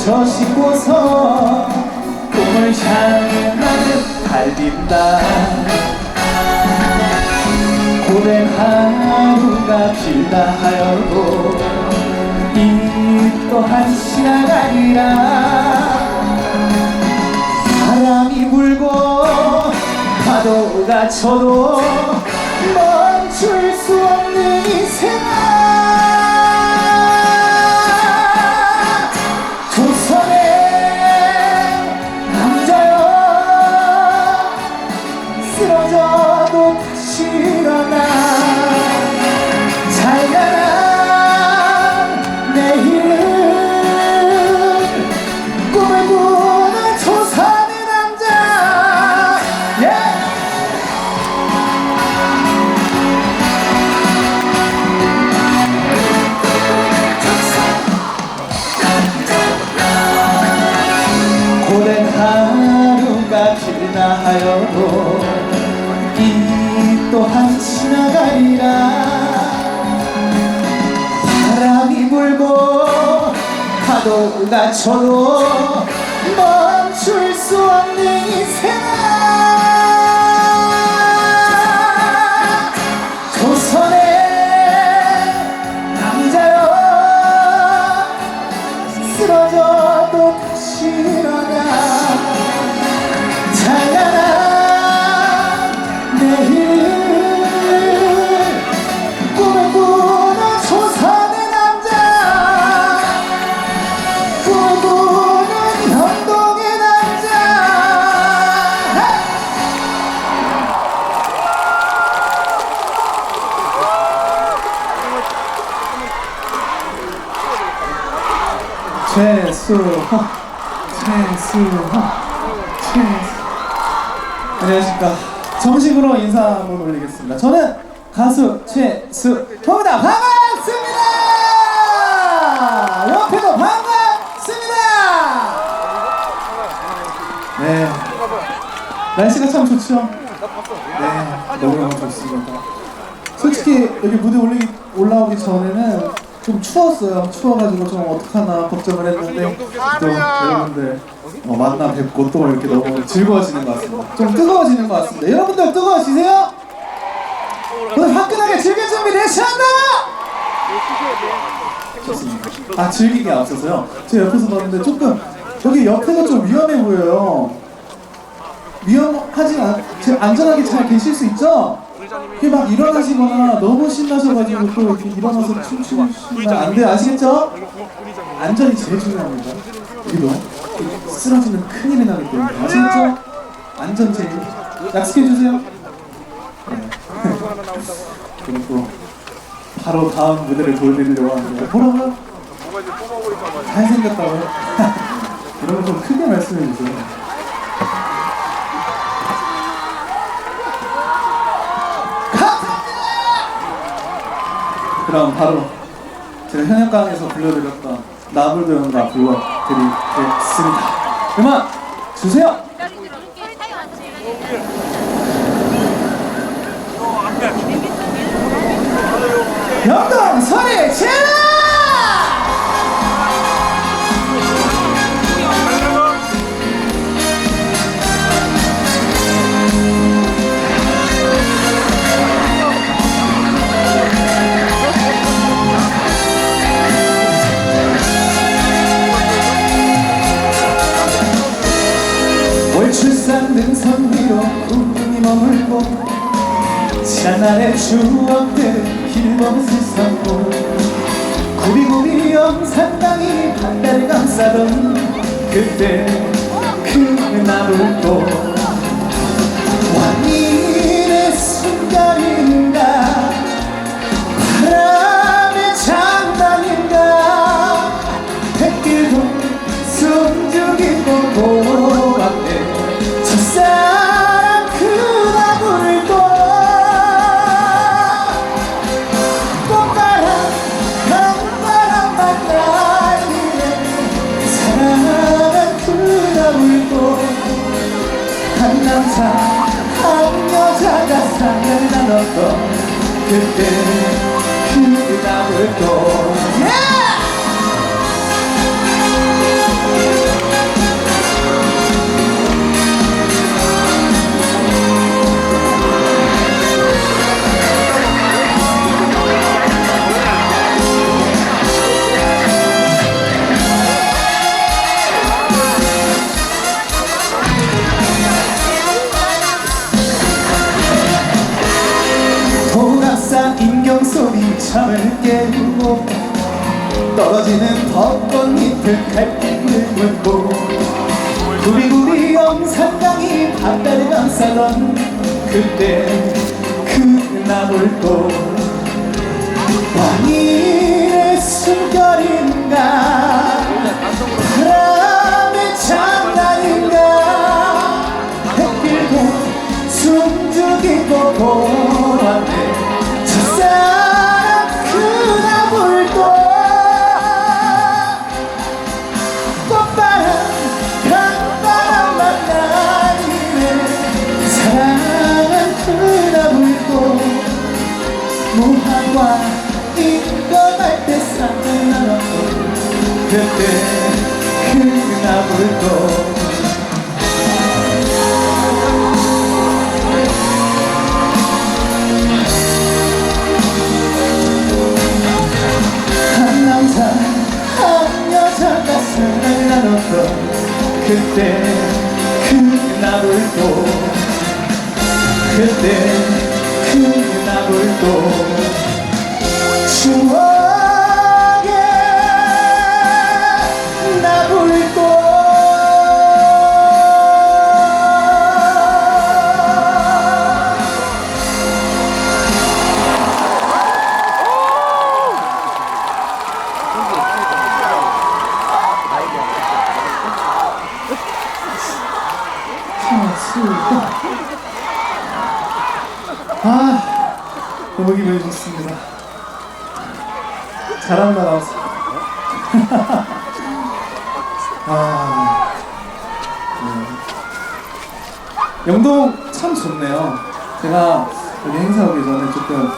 고쳐 신고서 꿈을 향해 나는 달린다 고된 하루가 길다 하여도 이 또한 지나가리라 바람이 불고 파도가 쳐도 하루가 길다 하여도 이 또한 지나가리라. 바람이 불고 파도가 쳐도 정식으로 인사 한번 올리겠습니다. 저는 가수 최수호입니다. 반갑습니다! 옆에도 반갑습니다! 네. 날씨가 참 좋죠? 네 너무너무 좋습니다. 솔직히 여기 무대 올라오기 전에는 좀 추웠어요. 추워가지고 좀 어떡하나 걱정을 했는데 또 여러분들 어, 만나 뵙고 또 이렇게 너무 즐거워지는 것 같습니다. 좀 뜨거워지는 것 같습니다. 여러분들 뜨거워지세요? 오늘 화끈하게 즐길 준비 되셨나요? 좋습니다. 아 즐기기 앞서서요. 제가 옆에서 봤는데 조금 여기 옆에가 좀 위험해 보여요. 위험하지 않, 지금 안전하게 잘 계실 수 있죠? 이게 막 일어나시거나 너무 신나셔가지고 또 이렇게 일어나서 춤추시면 안 돼요. 아시겠죠? 안전이 제일 중요합니다. 그리고 쓰러지면 큰일이 나기 때문에 아시겠죠? 안전 제일 약속해 주세요. 네. 그리고 바로 다음 무대를 보여드리려고 하는데 뭐라고요? 잘생겼다고요? 거좀 크게 말씀해 주세요. 그럼 바로 제가 현역강에서 불러드렸던 나불도 연가 불러드리겠습니다. 음악 주세요. 영동 소리 질러! 날의 추억들 길벗을 삼고 구비구비 영산강이 바다를 감싸던 그때 그 나물도 사랑을 나눴던 그때 그 나를 또 동학산 인경 소리 잠을 깨우고 떨어지는 벚꽃잎을 갈빛을 물고 구비구비 영산강이 바다를 감싸던 그때 그 나물도 왕일의 숨결인가? 바람의 장난인가? 햇길도 숨죽이고 무한과 인도할 때 사랑을 나눴고 그때 그 나물도 한 남자 한 여자가 사랑을 나눴던 그때 그 나물도 그때 그 나물도 추억의 나물도 아, 너무 기분이 좋습니다. 잘한다 나왔어. 아, 네. 영동 참 좋네요. 제가 여기 행사 오기 전에 조금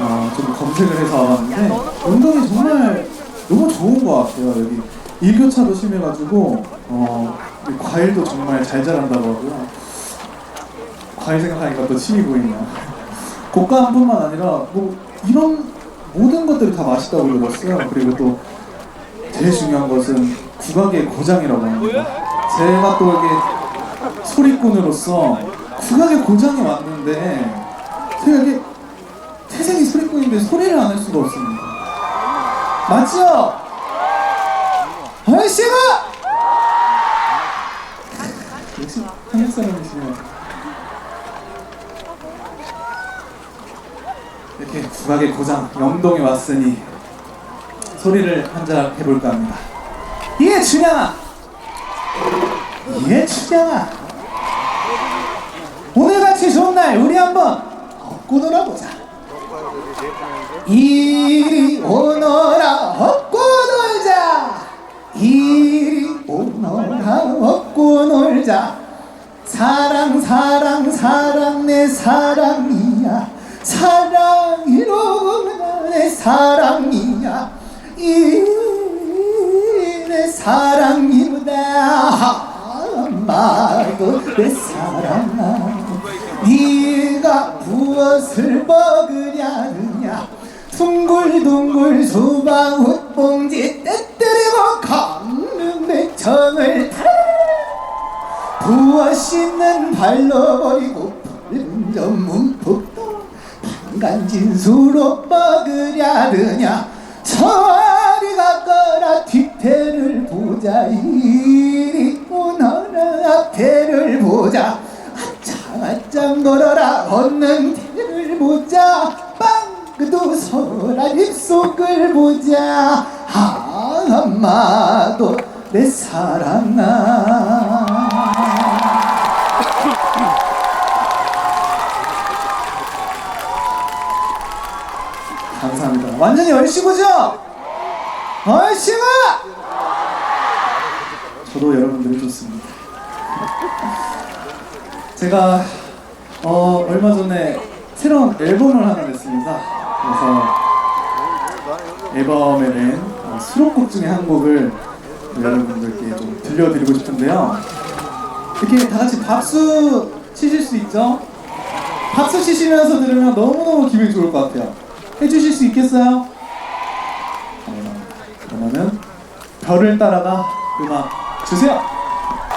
어, 좀 검색을 해서 와봤는데 영동이 정말 너무 좋은 것 같아요. 여기 일교차도 심해가지고 어, 이 과일도 정말 잘 자란다고 하고요. 과일 생각하니까 또 침이 보이네요. 곶감뿐만 아니라 뭐 이런 모든 것들이 다 맛있다고 들었어요. 그리고 또 제일 중요한 것은 국악의 고장이라고 합니다. 제가 또 이게 소리꾼으로서 국악의 고장이 왔는데 제가 이게 태생이 소리꾼인데 소리를 안 할 수가 없습니다. 맞죠? 아이씨가! 역시 한국 사람이시네요. 이렇게 국악의 고장 영동에 왔으니 소리를 한잔 해볼까 합니다. 예, 춘향아! 예, 춘향아! 오늘같이 좋은 날 우리 한번 업고 놀아보자. 이리 오너라 업고 놀자. 이리 오너라 업고 놀자. 사랑 사랑 사랑 내 사랑이야 내 사랑이야 이내 사랑이로다. 아마도 내 사랑아 네가 무엇을 먹으려느냐? 둥글둥글 수박옷 봉지 떼뜨리고 내 정을 타. 부어 씻는 발로 버리고 전문폭도 반 간진수로 먹으려느냐? 저리가 거라 뒤태를 보자. 이리 오너라 앞태를 보자. 아짱아짱 걸어라. 걷는 태를 보자. 빵그도 서라 입속을 보자. 아마도 내 사랑아 감사합니다. 완전히 얼씨구죠? 얼씨구! 저도 여러분들이 좋습니다. 제가 어, 얼마 전에 새로운 앨범을 하나 냈습니다. 그래서 앨범에 낸 어, 수록곡 중에 한 곡을 여러분들께 좀 들려드리고 싶은데요. 이렇게 다 같이 박수 치실 수 있죠? 박수 치시면서 들으면 너무너무 기분이 좋을 것 같아요. 해주실 수 있겠어요? 어, 그러면은 별을 따라가 음악 주세요.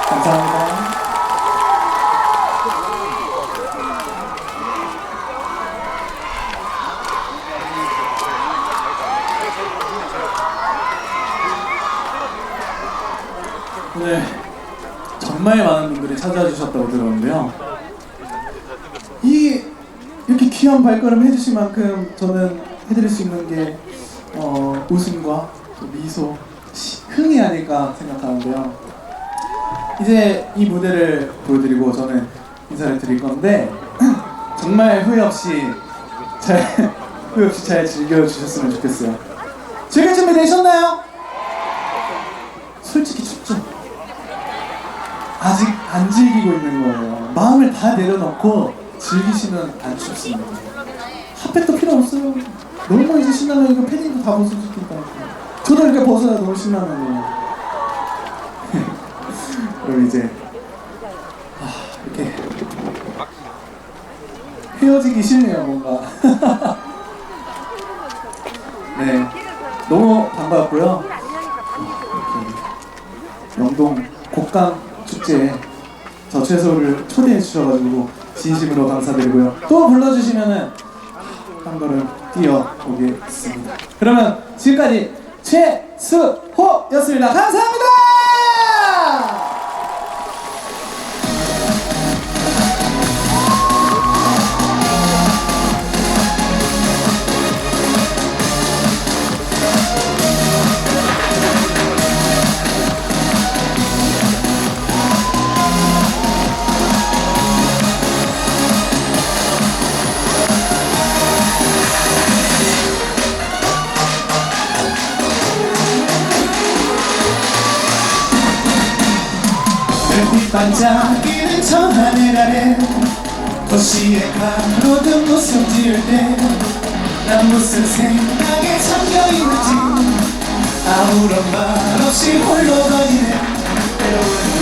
감사합니다. 오늘 정말 많은 분들이 찾아와 주셨다고 들었는데요. 이 이렇게 귀한 발걸음 해주신 만큼 저는 해드릴 수 있는 게 어, 웃음과 또 미소, 시- 흥이 아닐까 생각하는데요. 이제 이 무대를 보여드리고 저는 인사를 드릴 건데 정말 후회 없이 잘 후회 없이 잘 즐겨주셨으면 좋겠어요. 즐길 준비 되셨나요? 솔직히 춥죠? 아직 안 즐기고 있는 거예요. 마음을 다 내려놓고 즐기시면 안 춥습니다. 핫팩도 필요 없어요. 너무 이제 이거 패딩도 다 벗을 수 있다. 저도 이렇게 벗어야 너무 신나는데요. 그럼 이제 아, 이렇게 헤어지기 싫네요 뭔가. 네, 너무 반가웠고요. 영동 곡강 축제에 저 최소를 초대해 주셔가지고 진심으로 감사드리고요. 또 불러주시면은 한 걸음 뛰어보겠습니다. 그러면 지금까지 최수호였습니다. 감사합니다. 별빛 반짝이는 저 하늘 아래 도시의 가로등 웃음 지을 때난 무슨 생각에 잠겨 있는지 아무런 말 없이 홀로 외로운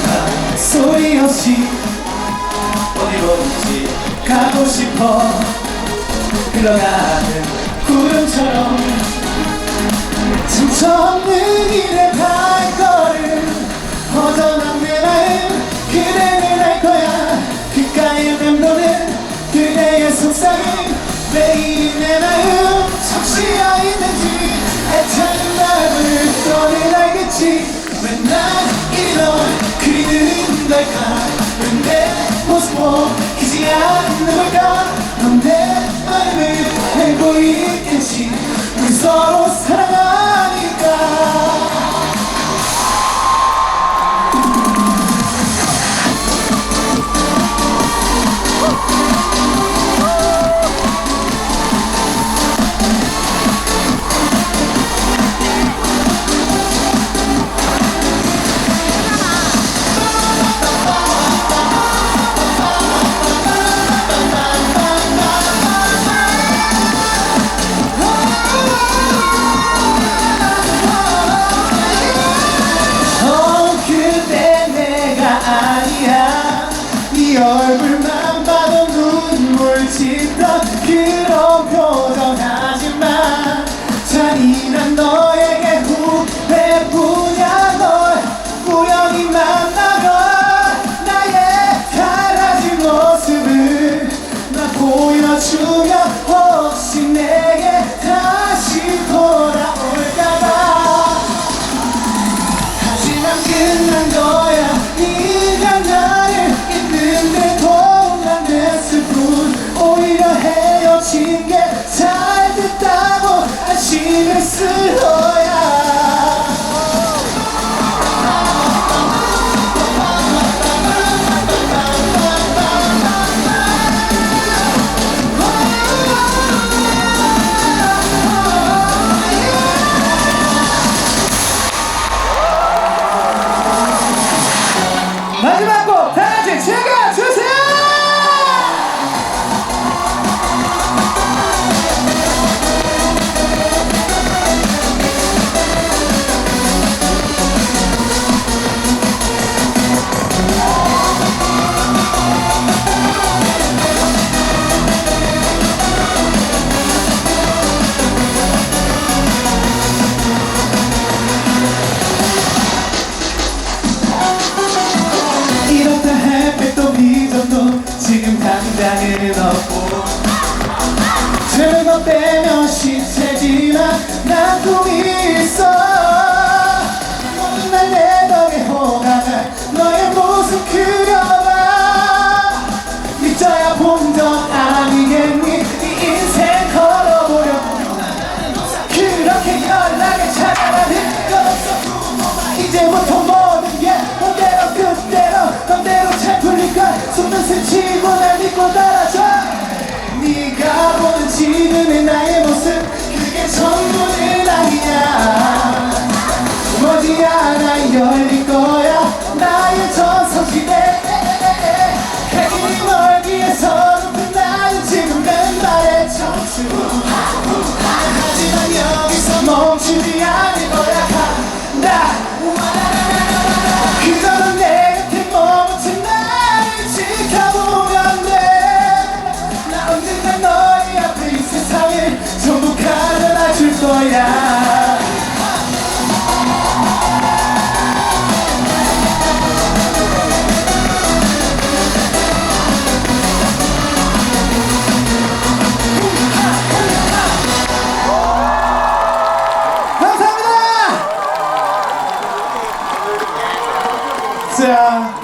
밤 소리 없이 어디로든지 가고 싶어 흘러가는 구름처럼 정처 없는 이내 발걸음 허전한 내 마음 그대는 알 거야. 귓가에 맴도는 그대의 속삭임. 매일 내 마음 적시어 있는지 애타는 마음을 너는 알겠지. 왜 난 이런 그리는 걸까? 왜 내 모습 보이지 않는 걸까? 넌내 마음을 알고 있겠지 তুমি